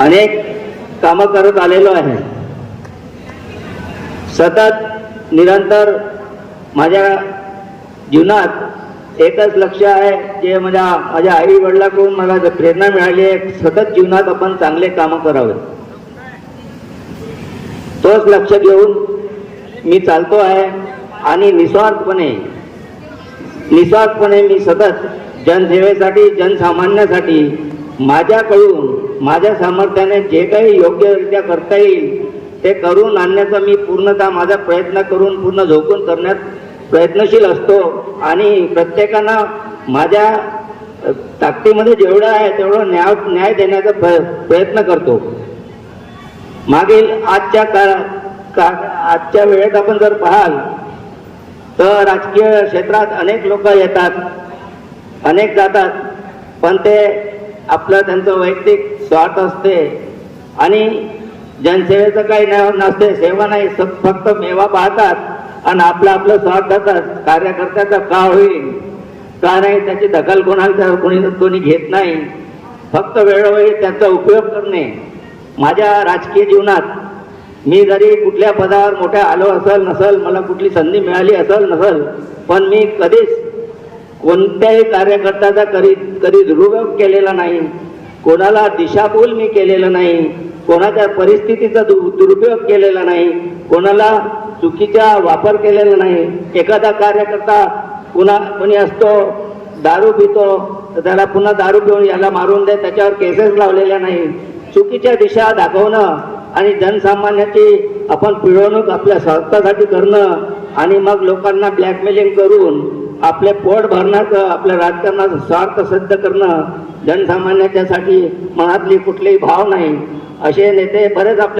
अनेक कामं करत आलेलो आहे. सतत निरंतर माझ्या जीवनात एकच लक्ष आहे जे माझ्या माझ्या आई वडिलाकडून मला प्रेरणा मिळाली आहे सतत जीवनात आपण चांगले कामं करावे. तोच लक्ष घेऊन मी चालतो आहे आणि निस्वार्थपणे निस्वार्थपणे मी सतत जनसेवेसाठी जनसामान्यासाठी माझ्याकडून माझ्या सामर्थ्याने जे काही योग्यरित्या करता येईल ते करून आणण्याचा मी पूर्णतः माझा प्रयत्न करून पूर्ण झोकून करण्यात प्रयत्नशील असतो. आणि प्रत्येकांना माझ्या ताकदीमध्ये जेवढं आहे तेवढं न्याय न्याय देण्याचा प्र- प्रयत्न करतो. मागील आजच्या काळात का आजच्या वेळेत आपण जर पाहाल तर राजकीय क्षेत्रात अनेक लोक येतात अनेक जातात. पण ते आपलं त्यांचं वैयक्तिक स्वार्थ असते. आणि जनसेवेचं काही नसते सेवा नाही स- फक्त मेवा पाहतात आणि आपलं आपलं स्वार्थ जातात कार्यकर्त्याचा का होईल का नाही? त्याची दखल कोणाला कोणी कोणी घेत नाही. फक्त वेळोवेळी त्याचा उपयोग करणे. माझ्या राजकीय जीवनात मी जरी कुठल्या पदावर मोठ्या आलो असेल नसल मला कुठली संधी मिळाली असेल नसल पण मी कधीच कोणत्याही कार्यकर्त्याचा कधी कधी दुरुपयोग केलेला नाही. कोणाला दिशाभूल मी केलेलं नाही कोणाच्या परिस्थितीचा दु दुरुपयोग केलेला नाही कोणाला चुकीचा वापर केलेला नाही. एखादा कार्यकर्ता पुन्हा कोणी असतो दारू पितो तर त्याला पुन्हा दारू पिऊन याला मारून दे त्याच्यावर केसेस लावलेल्या नाही. चुकीच्या दिशा दाखवणं आणि जनसामान्याची आपण पिळवणूक आपल्या स्वार्थासाठी करणं आणि मग लोकांना ब्लॅकमेलिंग करून आपले पोट भरण्याचं आपल्या राजकारणाचं स्वार्थ सिद्ध करणं जनसामान्याच्यासाठी मनातली कुठलेही भाव नाही. असे नेते बरेच आपले